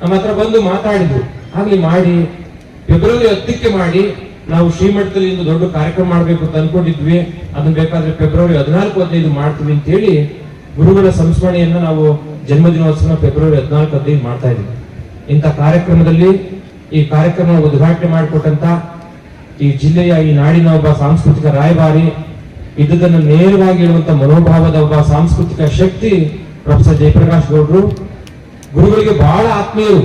ನಮ್ಮ ಹತ್ರ ಬಂದು ಮಾತಾಡಿದ್ರು. ಆಗ್ಲಿ ಮಾಡಿ ಫೆಬ್ರವರಿ ಹತ್ತಕ್ಕೆ ಮಾಡಿ, ನಾವು ಶ್ರೀಮಠದಲ್ಲಿ ಇಂದು ದೊಡ್ಡ ಕಾರ್ಯಕ್ರಮ ಮಾಡಬೇಕು ಅಂತ ಅನ್ಕೊಂಡಿದ್ವಿ. ಅದನ್ನ ಬೇಕಾದ್ರೆ ಫೆಬ್ರವರಿ ಹದಿನಾಲ್ಕು, ಹದಿನೈದು ಮಾಡ್ತೀವಿ ಅಂತ ಹೇಳಿ ಗುರುಗಳ ಸಂಸ್ಮರಣೆಯನ್ನ ನಾವು ಜನ್ಮದಿನೋತ್ಸವ ಫೆಬ್ರವರಿ ಹದಿನಾಲ್ಕು, ಹದಿನೈದು ಮಾಡ್ತಾ ಇದ್ದೀವಿ. ಇಂಥ ಕಾರ್ಯಕ್ರಮದಲ್ಲಿ ಈ ಕಾರ್ಯಕ್ರಮ ಉದ್ಘಾಟನೆ ಮಾಡಿಕೊಟ್ಟಂತ ಈ ಜಿಲ್ಲೆಯ ಈ ನಾಡಿನ ಒಬ್ಬ ಸಾಂಸ್ಕೃತಿಕ ರಾಯಭಾರಿ ಇದ್ದದನ್ನು ನೇರವಾಗಿ ಇರುವಂತಹ ಮನೋಭಾವದ ಒಬ್ಬ ಸಾಂಸ್ಕೃತಿಕ ಶಕ್ತಿ ಪ್ರೊಫೆಸರ್ ಜಯಪ್ರಕಾಶ್ ಗೌಡ್ರು. ಗುರುಗಳಿಗೆ ಬಹಳ ಆತ್ಮೀಯರು.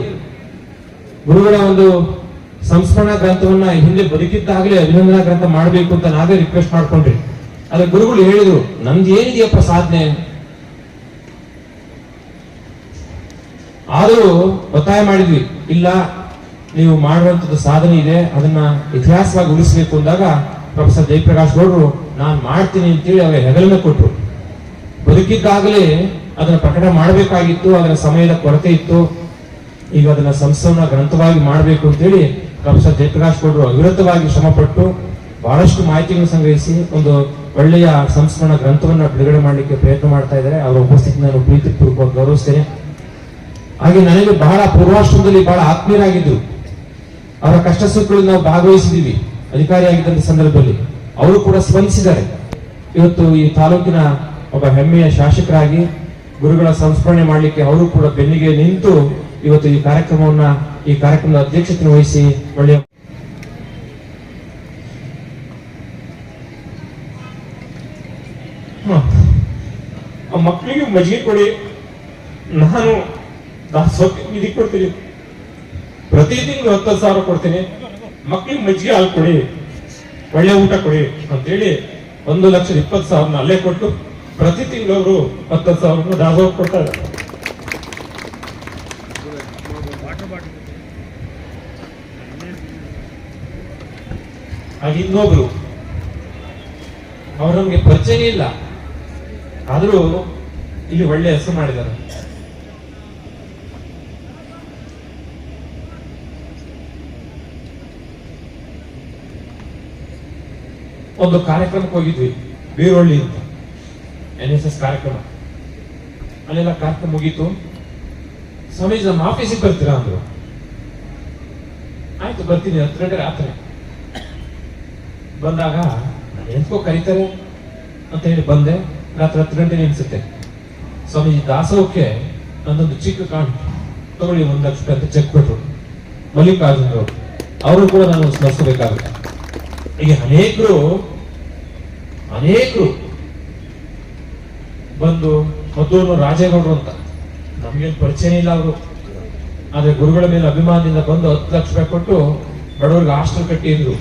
ಗುರುಗಳ ಒಂದು ಸಂಸ್ಮರಣಾ ಗ್ರಂಥವನ್ನ ಹಿಂದೆ ಬದುಕಿದ್ದಾಗಲೇ ಅಭಿನಂದನಾ ಗ್ರಂಥ ಮಾಡಬೇಕು ಅಂತ ನಾವೇ ರಿಕ್ವೆಸ್ಟ್ ಮಾಡ್ಕೊಂಡ್ರಿ ಆದ್ರೆ ಗುರುಗಳು ಹೇಳಿದ್ರು ನಮ್ದು ಏನಿದೆಯಪ್ಪ ಸಾಧನೆ? ಆದರೂ ಒತ್ತಾಯ ಮಾಡಿದ್ವಿ, ಇಲ್ಲ, ನೀವು ಮಾಡುವಂಥದ್ದು ಸಾಧನೆ ಇದೆ, ಅದನ್ನ ಇತಿಹಾಸವಾಗಿ ಉಳಿಸಬೇಕು ಅಂದಾಗ ಪ್ರೊಫೆಸರ್ ಜಯಪ್ರಕಾಶ್ ಗೌಡ್ರು, ನಾನು ಮಾಡ್ತೀನಿ ಅಂತೇಳಿ ಅವರ ಹೆಗಲನ್ನ ಕೊಟ್ರು. ಬದುಕಿದ್ದಾಗಲೇ ಅದನ್ನ ಪ್ರಕಟ ಮಾಡಬೇಕಾಗಿತ್ತು, ಅದರ ಸಮಯದ ಕೊರತೆ ಇತ್ತು. ಈಗ ಅದನ್ನ ಸಂಸ್ಥೆಯನ್ನ ಗ್ರಂಥವಾಗಿ ಮಾಡಬೇಕು ಅಂತೇಳಿ ಪ್ರೊಫೆಸರ್ ಜಯಪ್ರಕಾಶ್ ಕೊಡರು ಅವಿರತವಾಗಿ ಶ್ರಮಪಟ್ಟು ಬಹಳಷ್ಟು ಮಾಹಿತಿಗಳನ್ನು ಸಂಗ್ರಹಿಸಿ ಒಂದು ಒಳ್ಳೆಯ ಸಂಸ್ಕರಣ ಗ್ರಂಥವನ್ನ ಬಿಡುಗಡೆ ಮಾಡಲಿಕ್ಕೆ ಪ್ರಯತ್ನ ಮಾಡ್ತಾ ಇದ್ದಾರೆ. ಅವರ ಉಪಸ್ಥಿತಿ ನಾನು ಪ್ರೀತಿಪೂರ್ವಕವಾಗಿ ಗೌರವಿಸ್ತೇನೆ. ಹಾಗೆ ನನಗೆ ಬಹಳ ಪೂರ್ವಾಶ್ರಮದಲ್ಲಿ ಬಹಳ ಆತ್ಮೀಯರಾಗಿದ್ದು ಅವರ ಕಷ್ಟ ಸುಖಗಳಲ್ಲಿ ನಾವು ಭಾಗವಹಿಸಿದ್ದೀವಿ, ಅಧಿಕಾರಿಯಾಗಿದ್ದಂಥ ಸಂದರ್ಭದಲ್ಲಿ. ಅವರು ಕೂಡ ಸ್ಪಂದಿಸಿದ್ದಾರೆ. ಇವತ್ತು ಈ ತಾಲೂಕಿನ ಒಬ್ಬ ಹೆಮ್ಮೆಯ ಶಾಸಕರಾಗಿ ಗುರುಗಳ ಸಂಸ್ಮರಣೆ ಮಾಡಲಿಕ್ಕೆ ಅವರು ಕೂಡ ಬೆನ್ನಿಗೆ ನಿಂತು ಇವತ್ತು ಈ ಕಾರ್ಯಕ್ರಮವನ್ನ, ಈ ಕಾರ್ಯಕ್ರಮದ ಅಧ್ಯಕ್ಷತೆ ವಹಿಸಿ ಒಳ್ಳೆಯ ಮಕ್ಕಳಿಗೆ ಮಜ್ಜಿಗೆ ಕೊಡಿ. ನಾನು ನಿಧಿ ಕೊಡ್ತೀನಿ. ಪ್ರತಿ ತಿಂಗಳು ಹತ್ತು ಸಾವಿರ ಕೊಡ್ತೀನಿ. ಮಕ್ಕಳಿಗೆ ಮಜ್ಜಿಗೆ ಹಾಲು ಕೊಡಿ. ಒಳ್ಳೆ ಊಟ ಕೊಡಿ. ಅಂತೇಳಿ ಒಂದು ಲಕ್ಷದ ಇಪ್ಪತ್ತು ಸಾವಿರನ ಅಲ್ಲೇ ಕೊಟ್ಟು ಪ್ರತಿ ತಿಂಗಳು ಅವರು ಹತ್ತು ಸಾವಿರ ದಾಸೋಹ ಕೊಡ್ತಾರೆ ಹಾಗೆ ಇನ್ನೊಬ್ರು, ಅವ್ರು ನಮ್ಗೆ ಪರಿಚಯ ಇಲ್ಲ. ಆದ್ರೂ ಇಲ್ಲಿ ಒಳ್ಳೆ ಹೆಸರು ಮಾಡಿದ್ದಾರೆ. ಒಂದು ಕಾರ್ಯಕ್ರಮಕ್ಕೆ ಹೋಗಿದ್ವಿ, ಬೀರೊಳ್ಳಿ ಅಂತ. ಎನ್ ಎಸ್ ಎಸ್ ಕಾರ್ಯಕ್ರಮ. ಅಲ್ಲೆಲ್ಲ ಕಾರ್ಯಕ್ರಮ ಮುಗೀತು. ಸ್ವಾಮೀಜಿ ನಮ್ಮ ಆಫೀಸಿಗೆ ಬರ್ತೀರಾ ಅಂದ್ರು. ಆಯ್ತು, ಬರ್ತೀನಿ, ಹತ್ತು ಗಂಟೆ ರಾತ್ರಿ. ಬಂದಾಗ ಎಂತಕೋ ಕರೀತಾರೆ ಅಂತ ಹೇಳಿ ಬಂದೆ. ರಾತ್ರಿ ಹತ್ತು ಗಂಟೆ ನಿಲ್ಸುತ್ತೆ ಸ್ವಾಮೀಜಿ ದಾಸೋಕೆ ನನ್ನೊಂದು ಚಿಕ್ಕ ಕಾಣ್ ತಗೊಳ್ಳಿ, ಒಂದು ಲಕ್ಷ ರೂಪಾಯಿ ಅಂತ ಚೆಕ್ ಕೊಟ್ರು ಮಲ್ಲಿಕಾರ್ಜುನ್ ಅವರು. ಅವರು ಕೂಡ ನಾನು ಸ್ಮರಿಸಬೇಕಾಗುತ್ತೆ ಈಗ ಅನೇಕರು ಅನೇಕರು ಬಂದು ಮದ್ದೂರು ರಾಜೇಗೌಡರು ಅಂತ. ನಮ್ಗೇನು ಪರಿಚಯ ಇಲ್ಲ ಅವರು. ಆದರೆ ಗುರುಗಳ ಮೇಲೆ ಅಭಿಮಾನದಿಂದ ಬಂದು ಹತ್ತು ಲಕ್ಷ ರೂಪಾಯಿ ಕೊಟ್ಟು ಬಡವರಿಗೆ ಹಾಸ್ಟೆಲ್ ಕಟ್ಟಿದ್ರು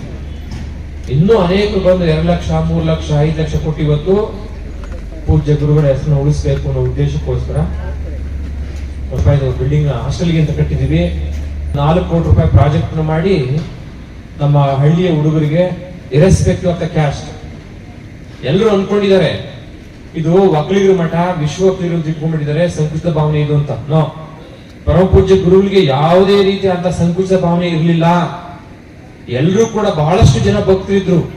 ಇನ್ನೂ ಅನೇಕರು ಬಂದು ಎರಡು ಲಕ್ಷ, ಮೂರು ಲಕ್ಷ, ಐದು ಲಕ್ಷ ಕೊಟ್ಟು ಇವತ್ತು ಪೂಜ್ಯ ಗುರುಗಳ ಹೆಸರನ್ನು ಉಳಿಸ್ಬೇಕು ಅನ್ನೋ ಉದ್ದೇಶಕ್ಕೋಸ್ಕರ ರೂಪಾಯಿ ಬಿಲ್ಡಿಂಗ್ ಹಾಸ್ಟೆಲ್ಗೆ ಅಂತ ಕಟ್ಟಿದೀವಿ ನಾಲ್ಕು ಕೋಟಿ ರೂಪಾಯಿ ಪ್ರಾಜೆಕ್ಟ್ ಮಾಡಿ ನಮ್ಮ ಹಳ್ಳಿಯ ಹುಡುಗರಿಗೆ ಇರಿಸ್ಬೇಕು ಅಂತ ಕ್ಯಾಸ್ಟ್ ಎಲ್ಲರೂ ಅನ್ಕೊಂಡಿದ್ದಾರೆ. ಇದು ಒಕ್ಕಲಿಗರ ಮಠ ವಿಶ್ವ ಒಕ್ಕಲಿಗರು ಅಂತ ತಿಳ್ಕೊಂಡ್ಬಿಟ್ಟಿದ್ದಾರೆ ಸಂಕುಚಿತ ಭಾವನೆ ಇದು ಅಂತ. ನೋ. ಪರಮಪೂಜ್ಯ ಗುರುಗಳಿಗೆ ಯಾವುದೇ ರೀತಿಯಾದ ಸಂಕುಚಿತ ಭಾವನೆ ಇರಲಿಲ್ಲ. ಎಲ್ಲರೂ ಕೂಡ ಬಹಳಷ್ಟು ಜನ ಭಕ್ತರಿದ್ರು.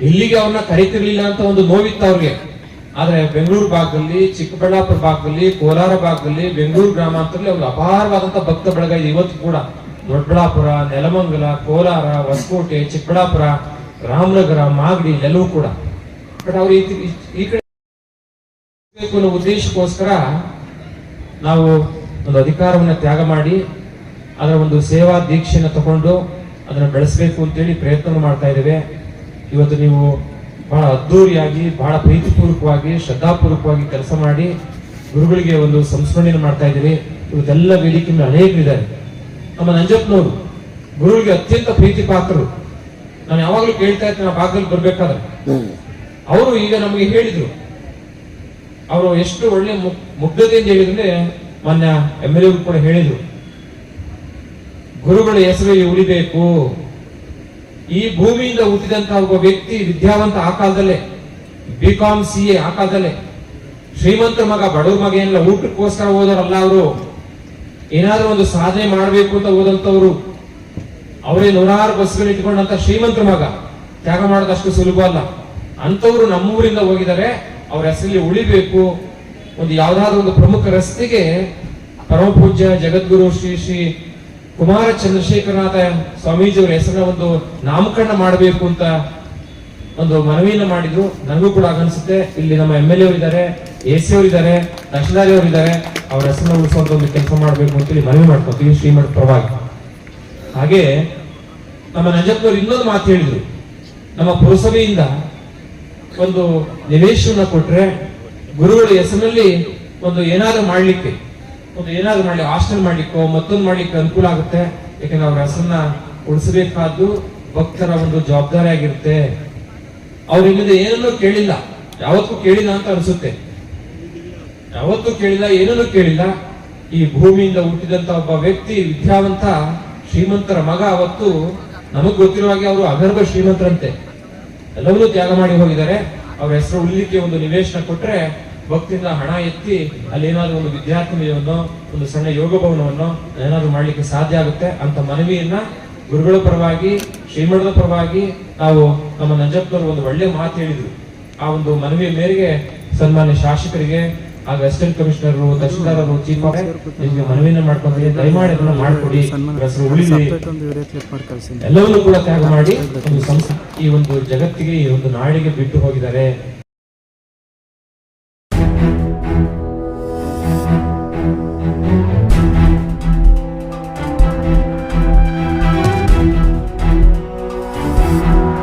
ಇಲ್ಲಿಗೆ ಅವ್ರನ್ನ ಕರೀತಿರ್ಲಿಲ್ಲ ಅಂತ ಒಂದು ನೋವಿತ್ತು ಅವ್ರಿಗೆ. ಆದ್ರೆ ಬೆಂಗಳೂರು ಭಾಗದಲ್ಲಿ, ಚಿಕ್ಕಬಳ್ಳಾಪುರ ಭಾಗದಲ್ಲಿ, ಕೋಲಾರ ಭಾಗದಲ್ಲಿ, ಬೆಂಗಳೂರು ಗ್ರಾಮಾಂತರಲ್ಲಿ ಅವ್ರಿಗೆ ಅಪಾರವಾದಂತ ಭಕ್ತ ಬಳಗ ಇವತ್ತು ಕೂಡ. ದೊಡ್ಡಬಳ್ಳಾಪುರ, ನೆಲಮಂಗಲ, ಕೋಲಾರ, ಹೊಸಕೋಟೆ, ಚಿಕ್ಕಬಳ್ಳಾಪುರ, ರಾಮನಗರ, ಮಾಗಡಿ, ಎಲ್ಲವೂ ಕೂಡ. ಬಟ್ ಅವ್ರು ಈ ಕಡೆ ಅನ್ನೋ ಉದ್ದೇಶಕ್ಕೋಸ್ಕರ ನಾವು ಒಂದು ಅಧಿಕಾರವನ್ನು ತ್ಯಾಗ ಮಾಡಿ ಅದರ ಒಂದು ಸೇವಾ ದೀಕ್ಷೆಯನ್ನು ತಗೊಂಡು ಅದನ್ನು ಬೆಳೆಸಬೇಕು ಅಂತೇಳಿ ಪ್ರಯತ್ನ ಮಾಡ್ತಾ ಇದ್ದೇವೆ. ಇವತ್ತು ನೀವು ಬಹಳ ಅದ್ಧೂರಿಯಾಗಿ ಬಹಳ ಪ್ರೀತಿಪೂರ್ವಕವಾಗಿ ಶ್ರದ್ಧಾಪೂರ್ವಕವಾಗಿ ಕೆಲಸ ಮಾಡಿ ಗುರುಗಳಿಗೆ ಒಂದು ಸಂಸ್ಮರಣೆಯನ್ನು ಮಾಡ್ತಾ ಇದ್ದೀರಿ. ಇವತ್ತೆಲ್ಲ ವೇದಿಕೆ ಮೇಲೆ ಅನೇಕರಿದ್ದಾರೆ. ನಮ್ಮ ನಂಜಪ್ಪನವರು ಗುರುಗಳಿಗೆ ಅತ್ಯಂತ ಪ್ರೀತಿ ಪಾತ್ರರು ನಾನು ಯಾವಾಗಲೂ ಕೇಳ್ತಾ ಇರ್ತೇನೆ ಆ ಭಾಗದಲ್ಲಿ ಬರ್ಬೇಕಾದ್ರೆ. ಅವರು ಈಗ ನಮಗೆ ಹೇಳಿದ್ರು ಅವರು ಎಷ್ಟು ಒಳ್ಳೆ ಮುಗ್ಧತೆ ಮುಗ್ಧತೆಯಿಂದ ಹೇಳಿದ್ರೆ ಮೊನ್ನೆ ಎಂ ಎಲ್ ಕೂಡ ಹೇಳಿದ್ರು. ಗುರುಗಳ ಹೆಸರಲ್ಲಿ ಉಳಿಬೇಕು. ಈ ಭೂಮಿಯಿಂದ ಹುಟ್ಟಿದಂತಹ ಒಬ್ಬ ವ್ಯಕ್ತಿ ವಿದ್ಯಾವಂತ ಆ ಕಾಲದಲ್ಲೇ ಬಿ ಕಾಮ್ ಸಿ ಎ ಆ ಕಾಲದಲ್ಲೇ ಶ್ರೀಮಂತರ ಮಗ, ಬಡವ್ರ ಮಗ ಏನಿಲ್ಲ, ಊಟಕ್ಕೋಸ್ಕರ ಹೋದವರಲ್ಲ ಅವರು. ಏನಾದ್ರೂ ಒಂದು ಸಾಧನೆ ಮಾಡಬೇಕು ಅಂತ ಓದಂತವ್ರು ಅವರೇ ನೂರಾರು ಬಸ್ಗಳು ಇಟ್ಕೊಂಡಂತ ಶ್ರೀಮಂತರ ಮಗ. ತ್ಯಾಗ ಮಾಡೋದಷ್ಟು ಸುಲಭ ಅಲ್ಲ ಅಂತವ್ರು ನಮ್ಮೂರಿಂದ ಹೋಗಿದ್ದಾರೆ. ಅವ್ರ ಹೆಸರಲ್ಲಿ ಉಳಿಬೇಕು. ಒಂದು ಯಾವ್ದಾದ್ರು ಒಂದು ಪ್ರಮುಖ ರಸ್ತೆಗೆ ಪರಮಪೂಜ್ಯ ಜಗದ್ಗುರು ಶ್ರೀ ಶ್ರೀ ಕುಮಾರ ಚಂದ್ರಶೇಖರನಾಥ ಸ್ವಾಮೀಜಿಯವರ ಹೆಸರನ್ನ ಒಂದು ನಾಮಕರಣ ಮಾಡಬೇಕು ಅಂತ ಒಂದು ಮನವಿಯನ್ನು ಮಾಡಿದ್ರು. ನನಗೂ ಕೂಡ ಅನಿಸುತ್ತೆ ಇಲ್ಲಿ ನಮ್ಮ ಎಂ ಎಲ್ ಎ ಇದ್ದಾರೆ ಎ ಸಿ ಅವರು ಇದ್ದಾರೆ ತಹಶೀಲ್ದಾರಿ ಅವರು ಇದ್ದಾರೆ ಅವ್ರ ಹೆಸರನ್ನ ಉಳಿಸುವಂತ ಒಂದು ಕೆಲಸ ಮಾಡಬೇಕು ಅಂತೇಳಿ ಮನವಿ ಮಾಡ್ಕೊತೀವಿ ಶ್ರೀಮಠ ಪರವಾಗಿ. ಹಾಗೆ ನಮ್ಮ ನಂಜಪ್ಪನವರು ಇನ್ನೊಂದು ಮಾತು ಹೇಳಿದ್ರು. ನಮ್ಮ ಪುರಸಭೆಯಿಂದ ಒಂದು ನಿವೇಶನ ಕೊಟ್ರೆ ಗುರುಗಳ ಹೆಸರಿನಲ್ಲಿ ಒಂದು ಏನಾದ್ರು ಮಾಡ್ಲಿಕ್ಕೆ, ಒಂದು ಏನಾದ್ರು ಮಾಡ್ಲಿ, ಹಾಸ್ಟೆಲ್ ಮಾಡ್ಲಿಕ್ಕೋ, ಮತ್ತೊಂದು ಮಾಡ್ಲಿಕ್ಕೆ ಅನುಕೂಲ ಆಗುತ್ತೆ. ಯಾಕಂದ್ರೆ ಅವ್ರ ಹೆಸರನ್ನ ಉಳಿಸಬೇಕಾದ್ದು ಭಕ್ತರ ಒಂದು ಜವಾಬ್ದಾರಿ ಆಗಿರುತ್ತೆ. ಅವ್ರಿಂದ ಏನನ್ನೂ ಕೇಳಿಲ್ಲ. ಯಾವತ್ತೂ ಕೇಳಿಲ್ಲ ಅಂತ ಅನ್ಸುತ್ತೆ. ಯಾವತ್ತೂ ಕೇಳಿಲ್ಲ, ಏನನ್ನೂ ಕೇಳಿಲ್ಲ. ಈ ಭೂಮಿಯಿಂದ ಹುಟ್ಟಿದಂತ ಒಬ್ಬ ವ್ಯಕ್ತಿ, ವಿದ್ಯಾವಂತ, ಶ್ರೀಮಂತರ ಮಗ ಅವತ್ತು ನಮಗ್ ಗೊತ್ತಿರುವ ಹಾಗೆ ಅವರು ಅಗರ್ಭ ಶ್ರೀಮಂತರಂತೆ. ಎಲ್ಲವನ್ನೂ ತ್ಯಾಗ ಮಾಡಿ ಹೋಗಿದ್ದಾರೆ. ಅವ್ರ ಹೆಸರು ಉಳಿಲಿಕ್ಕೆ ಒಂದು ನಿವೇಶನ ಕೊಟ್ರೆ ಭಕ್ತಿಯಿಂದ ಹಣ ಎತ್ತಿ ಅಲ್ಲಿ ಏನಾದ್ರು ಒಂದು ವಿದ್ಯಾರ್ಥಿ ನಿಲಯವನ್ನೋ ಒಂದು ಸಣ್ಣ ಯೋಗ ಭವನವನ್ನು ಏನಾದ್ರು ಮಾಡ್ಲಿಕ್ಕೆ ಸಾಧ್ಯ ಆಗುತ್ತೆ ಅಂತ ಮನವಿಯನ್ನ ಗುರುಗಳ ಪರವಾಗಿ, ಶ್ರೀಮಠದ ಪರವಾಗಿ ನಾವು ನಮ್ಮ ನಂಜಪ್ಪನವರು ಒಂದು ಒಳ್ಳೆ ಮಾತು ಹೇಳಿದ್ರು. ಆ ಒಂದು ಮನವಿಯ ಮೇರೆಗೆ ಸನ್ಮಾನ್ಯ ಶಾಸಕರಿಗೆ ಆಗ ಅಸಿಸ್ಟೆಂಟ್ ಕಮಿಷನರ್ ತಹಶೀಲ್ದಾರರು ಚೀಫ್ ನಿಮಗೆ ಮನವಿಯನ್ನು ಮಾಡ್ಕೊಂಡ್ರೆ ದಯಮಾಡಿ ಅದನ್ನ ಮಾಡ್ಕೊಡಿ ಹೆಸರು ಉಳಿಲಿ. ಎಲ್ಲವನ್ನೂ ಕೂಡ ತ್ಯಾಗ ಮಾಡಿ ಒಂದು ಸಂಸ್ಥೆ ಈ ಒಂದು ಜಗತ್ತಿಗೆ ಈ ಒಂದು ನಾಡಿಗೆ ಬಿಟ್ಟು ಹೋಗಿದ್ದಾರೆ.